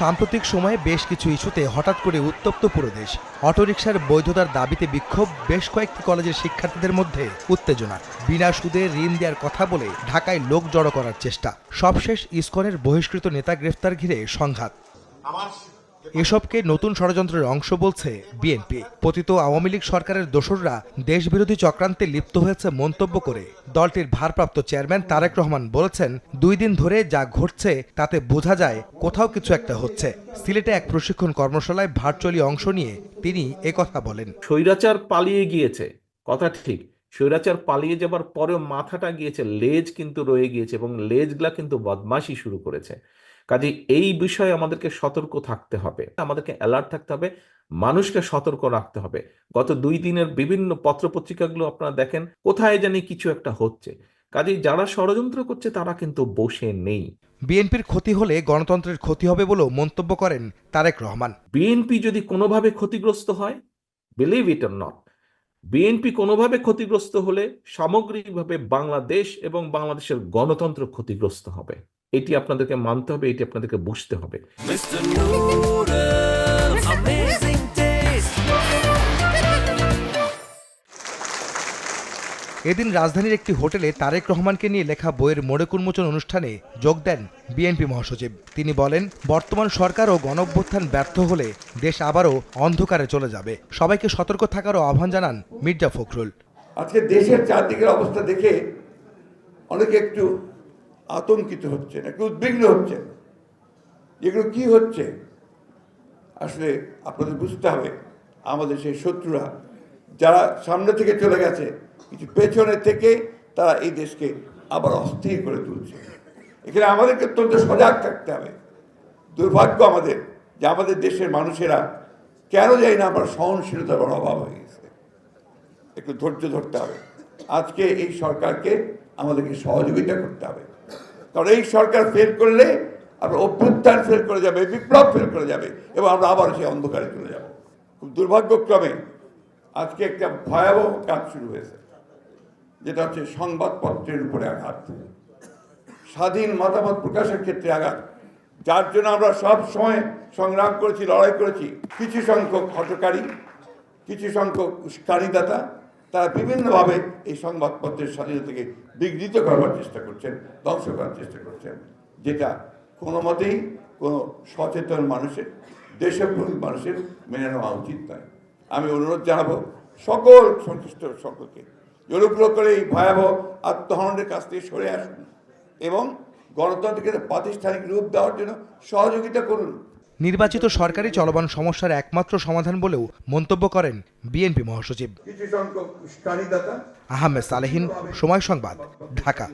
সাম্প্রতিক সময়ে বেশ কিছু ইস্যুতে হঠাৎ করে উত্তপ্ত পুরো দেশ। অটোরিকশার বৈধতার দাবিতে বিক্ষোভ বেশ কয়েকটি কলেজের শিক্ষার্থীদের মধ্যে উত্তেজনা। বিনা সুদে ঋণ দেওয়ার কথা বলে ঢাকায় লোক জড়ো করার চেষ্টা। সবশেষ ইসকনের বহিষ্কৃত নেতা গ্রেফতার ঘিরে সংঘাত। এসবকে নতুন ষড়যন্ত্রের অংশ বলছে বিএনপি। পতিত আওয়ামী লীগ সরকারের দোসররা দেশবিরোধী চক্রান্তে লিপ্ত হয়েছে মন্তব্য করে। দলটির ভারপ্রাপ্ত চেয়ারম্যান তারেক রহমান বলেছেন, দুই দিন ধরে যা ঘটছে তাতে বোঝা যায় কোথাও কিছু একটা হচ্ছে। সিলেটে এক প্রশিক্ষণ কর্মশালায় ভার্চুয়ালি অংশ নিয়ে তিনি একথা বলেন। স্বৈরাচার পালিয়ে গিয়েছে, কথা ঠিক। স্বৈরাচার পালিয়ে যাবার পরেও মাথাটা গিয়েছে, লেজ কিন্তু রয়ে গিয়েছে এবং লেজগুলা কিন্তু বদমাশি শুরু করেছে। কাজে এই বিষয়ে আমাদেরকে সতর্ক থাকতে হবে। আমাদেরকে অ্যালার্ট থাকতে হবে মানুষকে সতর্ক রাখতে হবে। গত দুই দিনের বিভিন্ন পত্রপত্রিকাগুলো আপনারা দেখেন কোথায় জানি কিছু একটা হচ্ছে। কাজে যারা ষড়যন্ত্র করছে তারা কিন্তু বসে নেই। বিএনপির ক্ষতি হলে গণতন্ত্রের ক্ষতি হবে বলেও মন্তব্য করেন তারেক রহমান। বিএনপি যদি কোনোভাবে ক্ষতিগ্রস্ত হয় believe it or not BNP কোনোভাবে ক্ষতিগ্রস্ত হলে সামগ্রিকভাবে বাংলাদেশ এবং বাংলাদেশের গণতন্ত্র ক্ষতিগ্রস্ত হবে। এটি আপনাদেরকে মানতে হবে এটি আপনাদেরকে বুঝতে হবে. এদিন রাজধানীর একটি হোটেলে তারেক রহমানকে নিয়ে লেখা বইয়ের মোড়ক উন্মোচন অনুষ্ঠানে যোগ দেন বিএনপি মহাসচিব। তিনি বলেন বর্তমান সরকার ও গণঅভ্যুত্থান ব্যর্থ হলে দেশ আবারও অন্ধকারে চলে যাবে। সবাইকে সতর্ক থাকারও আহ্বান জানান মির্জা ফখরুল। আজকে দেশের চারদিকের অবস্থা দেখে অনেকে একটু আতঙ্কিত হচ্ছে একটু উদ্বিগ্ন হচ্ছে এগুলো কি হচ্ছে? আসলে আপনাদের বুঝতে হবে, আমাদের সেই শত্রুরা, যারা সামনে থেকে চলে গেছে কিছু পেছনে থেকে তারা এই দেশকে আবার অস্থির করে তুলছে। এখানে আমাদেরকে অত্যন্ত সজাগ থাকতে হবে। দুর্ভাগ্য আমাদের যে আমাদের দেশের মানুষেরা কেন যাই না আমার সহনশীলতার বড় অভাব হয়ে গেছে। একটু ধৈর্য ধরতে হবে। আজকে এই সরকারকে আমাদেরকে সহযোগিতা করতে হবে। কারণ এই সরকার ফেল করলে আমরা অভ্যুত্থান ফেল করে যাবে, বিপ্লব ফেল করে যাবে এবং আমরা আবার সেই অন্ধকারে চলে যাব। খুব দুর্ভাগ্যক্রমে আজকে একটা ভয়াবহ কাজ শুরু হয়েছে, যেটা হচ্ছে সংবাদপত্রের উপরে আঘাত। স্বাধীন মতামত প্রকাশের ক্ষেত্রে আঘাত, যার জন্য আমরা সব সময় সংগ্রাম করেছি, লড়াই করেছি। কিছু সংখ্যক হটকারী কিছু সংখ্যক উস্কানিদাতা তারা বিভিন্নভাবে এই সংবাদপত্রের স্বাধীনতাকে বিঘ্নিত করবার চেষ্টা করছেন, ধ্বংস করার চেষ্টা করছেন, যেটা কোনো মতেই কোনো সচেতন মানুষের, দেশপ্রেমিক মানুষের মেনে নেওয়া উচিত নয়। আমি অনুরোধ জানাব সকল সন্তুষ্ট সকলকে অনুগ্রহ করে এই ভয়াবহ আত্মহননের কাছ থেকে সরে আসুন এবং গণতন্ত্রকে প্রাতিষ্ঠানিক রূপ দেওয়ার জন্য সহযোগিতা করুন। নির্বাচিত সরকারি চলমান সমস্যার একমাত্র সমাধান বলেও মন্তব্য করেন বিএনপি মহাসচিব। আহমেদ সালেহীন সময় সংবাদ ঢাকা।